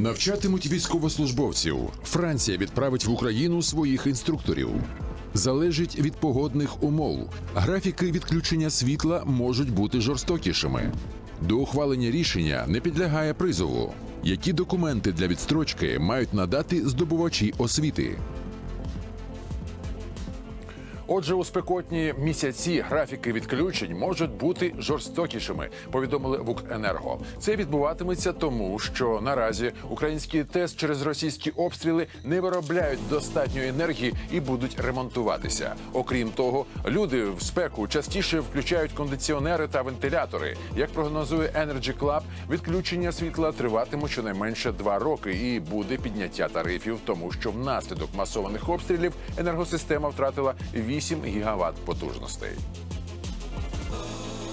Навчатимуть військовослужбовців. Франція відправить в Україну своїх інструкторів. Залежить від погодних умов. Графіки відключення світла можуть бути жорстокішими. До ухвалення рішення не підлягає призову. Які документи для відстрочки мають надати здобувачі освіти? Отже, у спекотні місяці графіки відключень можуть бути жорстокішими. Повідомили в Укренерго. Це відбуватиметься тому, що наразі українські ТЕС через російські обстріли не виробляють достатньо енергії і будуть ремонтуватися. Окрім того, люди в спеку частіше включають кондиціонери та вентилятори. Як прогнозує Energy Club, відключення світла триватиме щонайменше два роки і буде підняття тарифів, тому що внаслідок масованих обстрілів енергосистема втратила 8 гігават потужностей.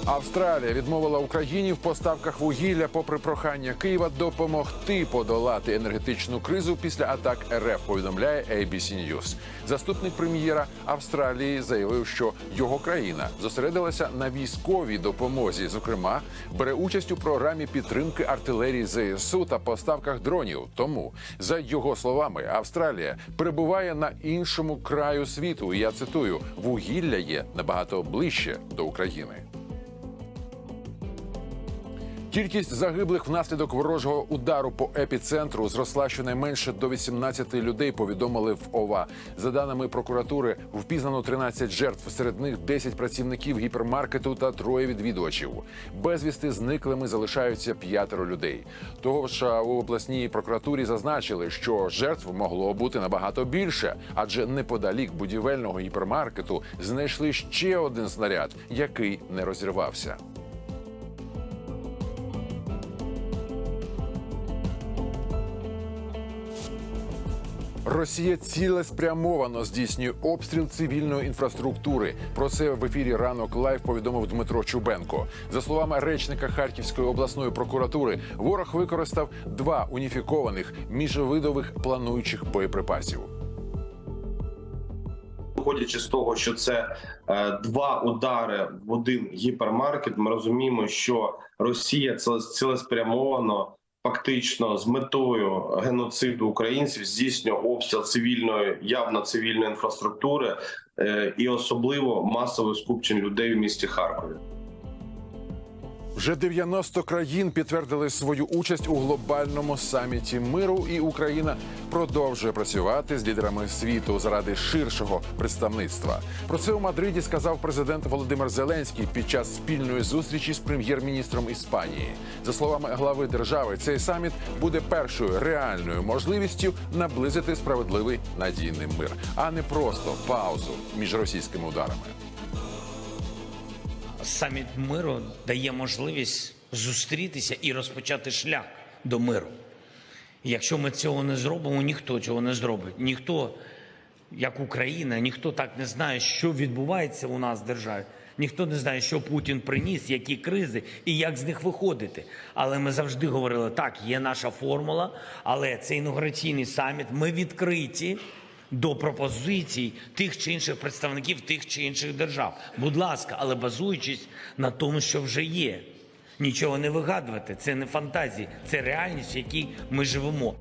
Австралія відмовила Україні в поставках вугілля, попри прохання Києва допомогти подолати енергетичну кризу після атак РФ. Повідомляє ABC News. Заступник прем'єра Австралії заявив, що його країна зосередилася на військовій допомозі. Зокрема, бере участь у програмі підтримки артилерії ЗСУ та поставках дронів. Тому, за його словами, Австралія перебуває на іншому краю світу. Я цитую: вугілля є набагато ближче до України. Кількість загиблих внаслідок ворожого удару по епіцентру зросла щонайменше до 18 людей. Повідомили в ОВА. За даними прокуратури, впізнано 13 жертв. Серед них 10 працівників гіпермаркету та троє відвідувачів. Безвісти зниклими залишаються п'ятеро людей. Того ж у обласній прокуратурі зазначили, що жертв могло бути набагато більше, адже неподалік будівельного гіпермаркету знайшли ще один снаряд, який не розірвався. Росія цілеспрямовано здійснює обстріл цивільної інфраструктури. Про це в ефірі ранок лайв повідомив Дмитро Чубенко. За словами речника Харківської обласної прокуратури, ворог використав два уніфікованих міжвидових плануючих боєприпасів. Виходячи з того, що це е, два удари в один гіпермаркет, ми розуміємо, що Росія це цілеспрямовано, фактично з метою геноциду українців здійснює обстріл цивільної, явно цивільної інфраструктури е, і особливо масове скупчення людей в місті Харкові. Вже 90 країн підтвердили свою участь у глобальному саміті миру, і Україна продовжує працювати з лідерами світу заради ширшого представництва. Про це у Мадриді сказав президент Володимир Зеленський під час спільної зустрічі з прем'єр-міністром Іспанії. За словами глави держави, цей саміт буде першою реальною можливістю наблизити справедливий надійний мир, а не просто паузу між російськими ударами. Саміт миру дає можливість зустрітися і розпочати шлях до миру. Якщо ми цього не зробимо, ніхто цього не зробить. Ніхто, як Україна, ніхто так не знає, що відбувається у нас в державі. Ніхто не знає, що Путін приніс, які кризи і як з них виходити. Але ми завжди говорили, так, є наша формула, але це інаугураційний саміт. Ми відкриті до пропозицій тих чи інших представників тих чи інших держав. Будь ласка, але базуючись на тому, що вже є. Нічого не вигадувати, це не фантазії, це реальність, в якій ми живемо.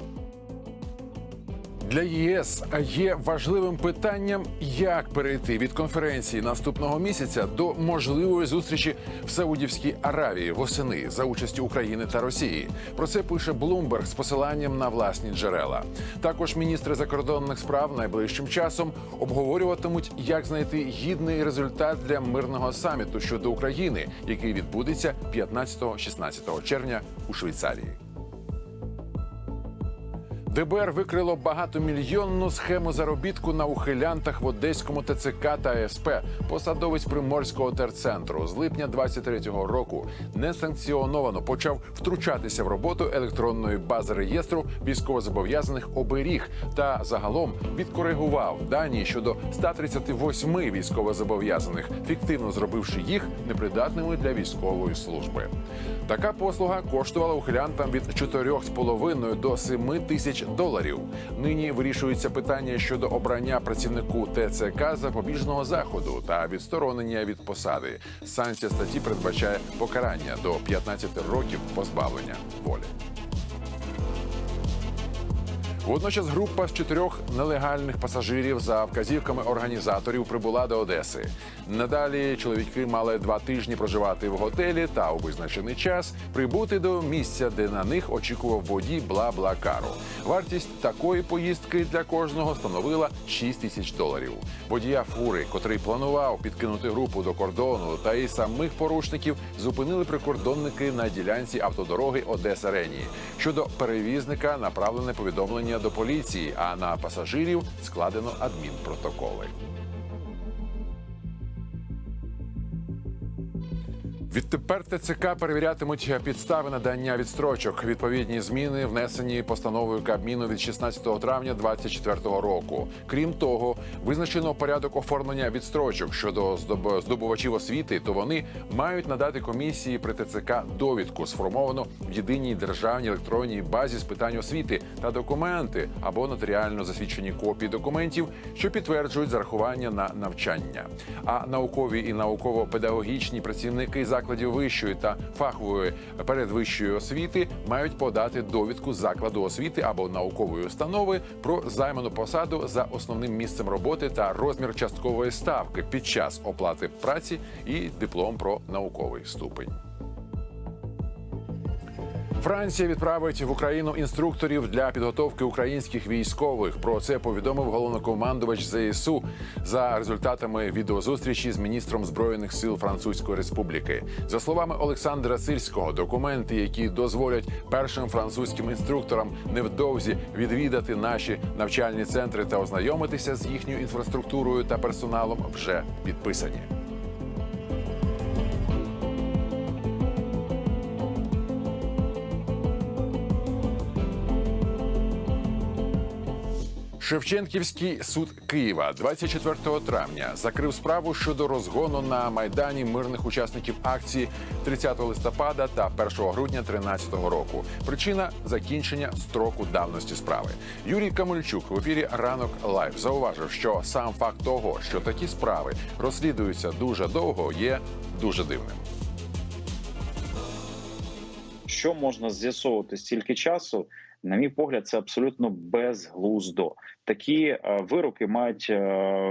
Для ЄС є важливим питанням, як перейти від конференції наступного місяця до можливої зустрічі в Саудівській Аравії восени за участі України та Росії. Про це пише Блумберг з посиланням на власні джерела. Також міністри закордонних справ найближчим часом обговорюватимуть, як знайти гідний результат для мирного саміту щодо України, який відбудеться 15-16 червня у Швейцарії. ДБР викрило багатомільйонну схему заробітку на ухилянтах в Одеському ТЦК та СП. Посадовець приморського терцентру з липня 23-го року несанкціоновано почав втручатися в роботу електронної бази реєстру військовозобов'язаних оберіг та загалом відкоригував дані щодо 138 військовозобов'язаних, фіктивно зробивши їх непридатними для військової служби. Така послуга коштувала ухилянтам від 4,5 до 7 доларів. Нині вирішується питання щодо обрання працівнику ТЦК запобіжного заходу та відсторонення від посади. Санкція статті передбачає покарання до 15 років позбавлення волі. Водночас група з чотирьох нелегальних пасажирів за вказівками організаторів прибула до Одеси. Надалі чоловіки мали два тижні проживати в готелі та у визначений час прибути до місця, де на них очікував водій бла-бла-кару. Вартість такої поїздки для кожного становила 6 тисяч доларів. Водія фури, котрий планував підкинути групу до кордону, та і самих порушників зупинили прикордонники на ділянці автодороги Одеса Рені. Щодо перевізника направлене повідомлення до поліції, а на пасажирів складено адмінпротоколи. Відтепер ТЦК перевірятимуть підстави надання відстрочок. Відповідні зміни внесені постановою Кабміну від 16 травня 2024 року. Крім того, визначено порядок оформлення відстрочок щодо здоб- здобувачів освіти. То вони мають надати комісії при ТЦК довідку, сформовану в єдиній державній електронній базі з питань освіти та документи або нотаріально засвідчені копії документів, що підтверджують зарахування на навчання. А наукові і науково-педагогічні працівники закладів вищої та фахової передвищої освіти мають подати довідку закладу освіти або наукової установи про займану посаду за основним місцем роботи та розмір часткової ставки під час оплати праці і диплом про науковий ступень. Франція відправить в Україну інструкторів для підготовки українських військових. Про це повідомив головнокомандувач ЗСУ за результатами відеозустрічі з міністром збройних сил Французької Республіки. За словами Олександра Сильського, документи, які дозволять першим французьким інструкторам невдовзі відвідати наші навчальні центри та ознайомитися з їхньою інфраструктурою та персоналом, вже підписані. Шевченківський суд Києва 24 травня закрив справу щодо розгону на майдані мирних учасників акції 30 листопада та 1 грудня 2013 року. Причина закінчення строку давності справи. Юрій Камельчук в ефірі Ранок Лайв зауважив, що сам факт того, що такі справи розслідуються дуже довго, є дуже дивним. що можна з'ясовувати стільки часу, на мій погляд, це абсолютно безглуздо. Такі е, вироки мають, е,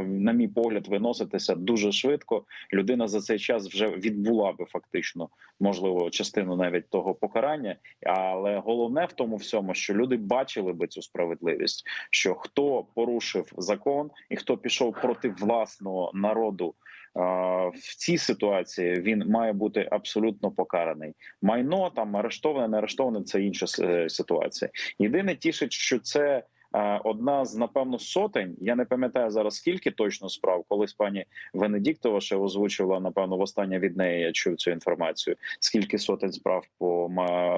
на мій погляд, виноситися дуже швидко. Людина за цей час вже відбула би фактично, можливо, частину навіть того покарання. Але головне в тому всьому, що люди бачили би цю справедливість, що хто порушив закон і хто пішов проти власного народу. В цій ситуації він має бути абсолютно покараний майно там арештоване, не арештоване це інша е, ситуація. Єдине тішить, що це. е, Одна з напевно сотень. Я не пам'ятаю зараз скільки точно справ. Колись пані Венедіктова ще озвучувала напевно востаннє від неї. Я чув цю інформацію. Скільки сотень справ по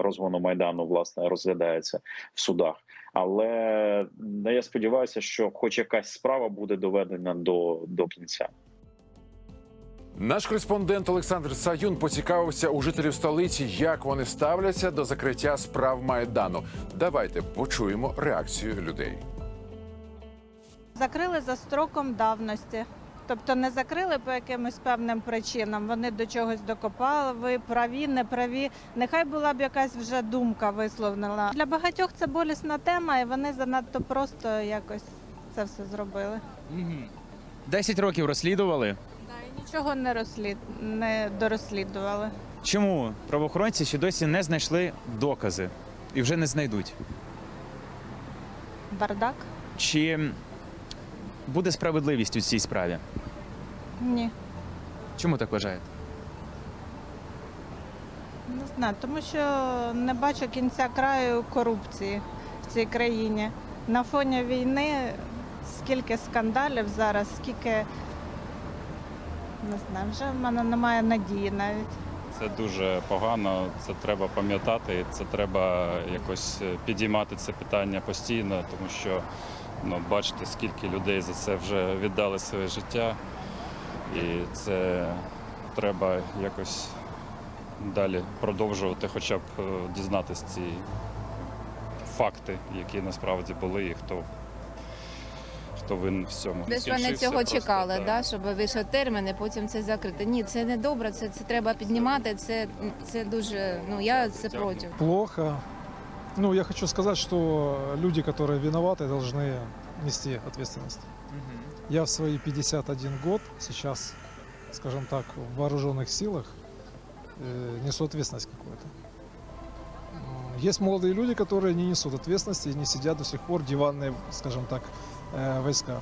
розгону майдану власне розглядається в судах. Але я сподіваюся, що хоч якась справа буде доведена до, до кінця. Наш кореспондент Олександр Саюн поцікавився у жителів столиці, як вони ставляться до закриття справ майдану. Давайте почуємо реакцію людей. Закрили за строком давності. Тобто не закрили по якимось певним причинам. Вони до чогось докопали. Ви праві, не праві. Нехай була б якась вже думка висловлена. Для багатьох це болісна тема, і вони занадто просто якось це все зробили. Десять років розслідували. Нічого не розслід не дорозслідували. Чому правоохоронці ще досі не знайшли докази і вже не знайдуть? Бардак? Чи буде справедливість у цій справі? Ні. Чому так вважаєте? Не знаю, тому що не бачу кінця краю корупції в цій країні. На фоні війни скільки скандалів зараз, скільки не знаю, вже в мене немає надії навіть. Це дуже погано. Це треба пам'ятати. Це треба якось е, підіймати це питання постійно, тому що ну, бачите, скільки людей за це вже віддали своє життя, і це треба якось далі продовжувати, хоча б е, дізнатися ці факти, які насправді були, і хто, хто винен в цьому. Десь вони Скінчився цього просто, чекали, так. да, щоб вийшов термін, і потім це закрити. Ні, це не добре, це, це треба піднімати. Це, це дуже. Ну я це проти. Плохо. Ну, я хочу сказать, что люди, которые виноваты, должны нести ответственность. Я в свои 51 год сейчас, скажем так, в вооруженных силах э, несу ответственность какую-то. М, Есть молодые люди, которые не несут ответственности и не сидят до сих пор диванные, скажем так, э, войска.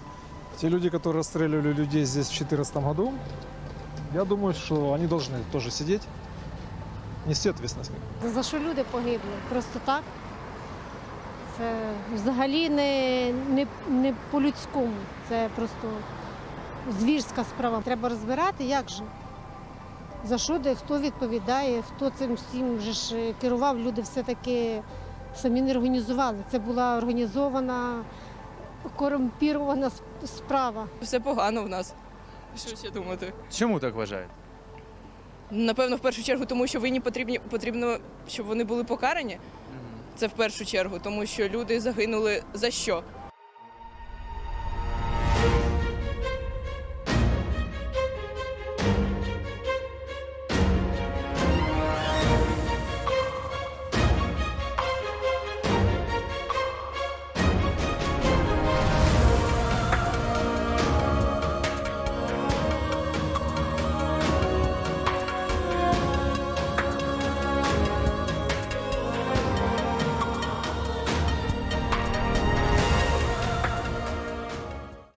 Те люди, которые расстреливали людей здесь в 2014 году, я думаю, что они должны тоже сидеть, нести ответственность. За що люди погибли? Просто так. Це взагалі не, не, не по-людському. Це просто звірська справа. Треба розбирати, як же. За що де, хто відповідає, хто цим всім вже ж е, керував, люди все-таки самі не організували. Це була організована, корумпірована сп- справа. Все погано в нас. Що ще думати? Чому так вважаєте? Напевно, в першу чергу, тому що винні потрібні потрібно, щоб вони були покарані. Це в першу чергу, тому що люди загинули за що?